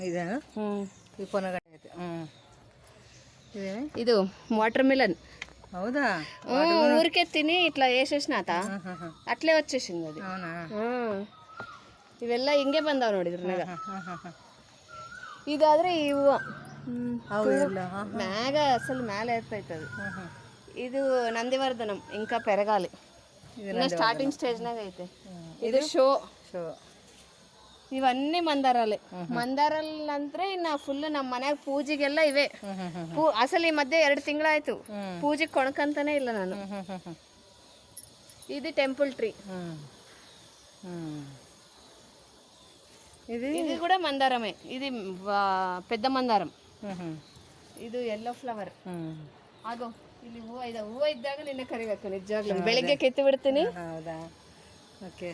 ಈ ಇದು ವಾಟರ್ ಮಿಲನ್ ಹೌದಾ? ఊరికెత్తిని ఇట్లా వేసేసినాత అట్లే వచ్చేసింది అది ಇವೆಲ್ಲ ಹಿಂಗೆ ಬಂದಾವ ನೋಡಿದ್ರು ಮ್ಯಾಗ. ಇದಾದ್ರೆ ಇವು. ಮ್ಯಾಗ ಅಸಲ್ ಮ್ಯಾಲೆ ಎತ್ತೈತೆ ಅದು ಇದು ನಂದಿವರ್ಧನಂ ಇಂಕ ಪೆರಗಾಲಿ. ಇನ್ನ ಸ್ಟಾರ್ಟಿಂಗ್ ಸ್ಟೇಜ್ನಾಗ ಐತೆ. ಇದು ಶೋ ಶೋ ಇವನ್ನೇ ಮಂದಾರಲ್ಲಿ. ಮಂದಾರಲ್ಲಿ ಅಂದ್ರೆ ಇನ್ನ ಫುಲ್ ನಮ್ಮ ಮನ್ಯಾಗ ಪೂಜೆಗೆಲ್ಲ ಇವೆ. ಪೂ ಈ ಮಧ್ಯೆ ಎರಡು ತಿಂಗಳಾಯ್ತು. ಪೂಜೆಗೆ ಕೊಣಕಂತಾನೆ ಇಲ್ಲ ನಾನು. ಇದು ಟೆಂಪಲ್ ಟ್ರೀ ಇದು ಇದು? ಕೂಡ ಮಂದಾರಮೇ. ಇದು పెద్ద ಮಂದಾರಂ. ಇದು ಎಲ್ಲೋ ಫ್ಲವರ್ ಆಗೋ ಇಲ್ಲಿ ಹೂವು ಇದೆ. ಹೂವು ಇದ್ದಾಗ ನಿನ್ನೆ ಕರಿಬೇಕು ನಿಜವಾಗ್ಲೂ. ಬೆಳಿಗ್ಗೆ ಕೆತ್ತು ಬಿಡ್ತೀನಿ. ಹೌದಾ? ಓಕೆ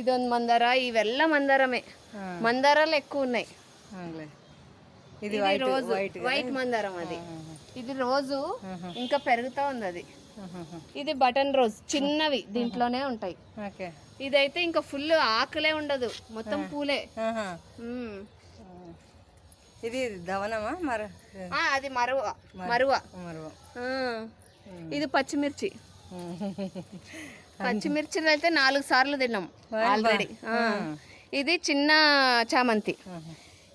ఇదొంది మందార ఇవెల్ల మందారమే. మందారాలు ఎక్కువ ఉన్నాయి. ఇది రోజు వైట్ మందారం అది. ఇది రోజు ఇంకా పెరుగుతా ఉంది అది ఇది బటన్ రోజ్ చిన్నవి దీంట్లోనే ఉంటాయి. ఇదైతే ఇంకా ఫుల్ ఆకులే ఉండదు. మొత్తం పూలే. ఇది దవనమా? మర అది మరువ. మరువ. మరువ. ఇది పచ్చిమిర్చి. పచ్చిమిర్చిలు అయితే నాలుగు సార్లు తిన్నాం ఆల్రెడీ ఇది చిన్న చామంతి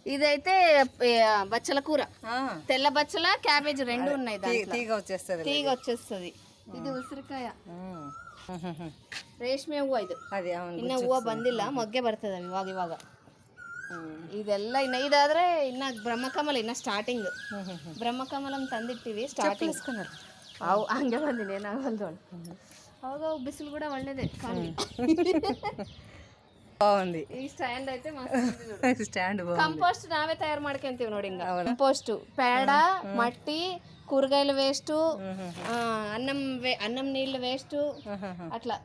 ఇదైతే ఏ, బచ్చల కూర తెల్ల బచ్చల క్యాబేజ్ రెండు ఉన్నాయి దాంట్లో తీగ వచ్చేస్తుంది తీగ వచ్చేస్తుంది ఇది ఉసిరికాయ ರೇಷ್ಮೆ ಹೂವು ಇದು అది అవును ಇನ್ನ ಹೂವು ಬಂದಿಲ್ಲ ಮೊಗ್ಗೆ ಬರ್ತದೆ ಇವಾಗ ಇವಾಗ ಇದೆಲ್ಲ ಇನ್ನ ಇದಾದ್ರೆ ಇನ್ನ ಬ್ರಹ್ಮಕಮಲ ಇನ್ನ ಸ್ಟಾರ್ಟಿಂಗ್ ಬ್ರಹ್ಮಕಮಲಂ ತಂದಿಟ್ಟಿವಿ ಸ್ಟಾರ್ಟಿಂಗ್ ಅವು ಹಂಗೆ ಬಂದಿನಿ ಏನಾಗಲ್ದು ಅವಾಗ ಅವು ಬಿಸಿಲು ಕೂಡ ಒಳ್ಳೇದೇ ಕಾಲಿಗೆ. బాగుంది ಈ ಸ್ಟ್ಯಾಂಡ್ ಐತೆ ಮಸ್ತ್ స్టాండ్ బాగుంది ಕಂಪೋಸ್ಟ್ ನಾವೇ ತಯಾರು ಮಾಡ್ಕೊಂತೀವಿ ನೋಡಿ ಹಿಂಗ ಕಂಪೋಸ್ಟ್ పేడ మట్టి కూరగాయల వేస్ట్ అన్నం వే- అన్నం నీళ్ళ వేస్ట్ అట్లా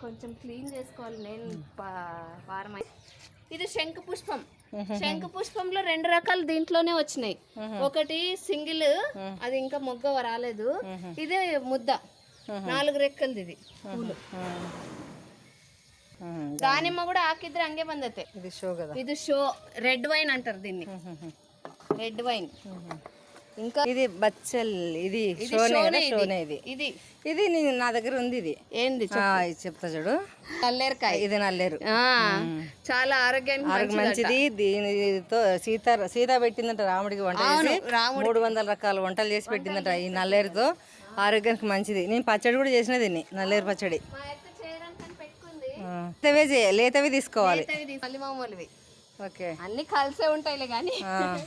కొంచెం క్లీన్ చేసుకోవాలి నేను పా- వారం అయి- ఇది శంకు పుష్పం శంకు పుష్పంలో రెండు రకాలు దీంట్లోనే వచ్చినాయి ఒకటి సింగిల్ అది ఇంకా మొగ్గ రాలేదు ఇది ముద్ద నాలుగు రెక్కలది ఇది పూలు ఉమ్. దానిమ్మ కూడా ಹಾಕಿದ್ರೆ ಹಂಗೆ ಬಂದತೆ ఇది షో కదా ఇది షో రెడ్ వైన్ అంటారు దీన్ని రెడ్ వైన్ ఇంకా ఇది బచ్చల్ ఇది ఇది షోనే షోనే ఇది. ఇది. నీ- నా దగ్గర ఉంది ఇది. ఏంది చెప్తా చూడు. కల్లేరకాయ ఇది నల్లేరు. ఆ, చాలా ఆరోగ్యానికి ఆరోగ్య మంచిది. దీనితో సీత సీత పెట్టిందంట రాముడికి వంట చేసి. మూడు వందల రకాల వంటలు చేసి పెట్టిందంట ఈ నల్లేరుతో. ఆరోగ్యానికి మంచిది. నేను పచ్చడి కూడా చేసిన దీన్ని నల్లేరు పచ్చడి. లేతవే చేయ లేతవి తీసుకోవాలి. ఓకే. అన్ని కలిసే ఉంటాయిలే కానీ ఆ.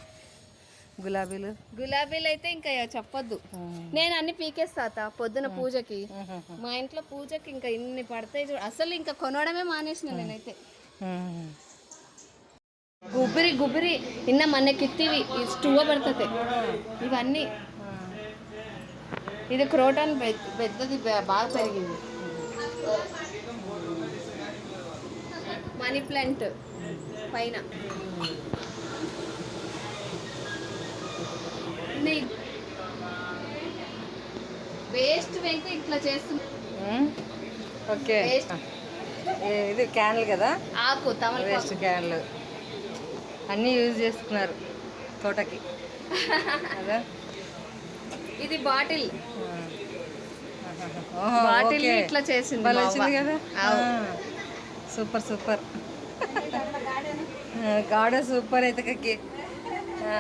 గులాబీలు? గులాబీలు అయితే ఇంకా చెప్పొద్దు. నేను అన్ని పీకేస్తా పొద్దున పూజకి. మా ఇంట్లో పూజకి ఇంకా ఇన్ని పడతాయి చూడు. అసలు ఇంకా కొనడమే మానేసిన నేనైతే. ఉమ్. గుబిరి గుబిరి ఇన్న మన్నకిత్తివి స్టూవ పెడతతే ఇవన్నీ. ఇది క్రోటాన్ పెద్ద- పెద్దది బాగా పెరిగింది. మనీ ప్లాంట్ పైన. అయితే ఇట్లా. ఓకే. ఇది క్యాన్లు కదా? ఆకు వేస్ట్ క్యాన్లు. అన్నీ యూజ్ చేసుకున్నారు తోటకి. కదా ఇది బాటిల్. బాటిల్. ఇట్లా చేసింది వచ్చింది. కదా? Super super. గాడ సూపర్ అయితే కక్కి. ఆ,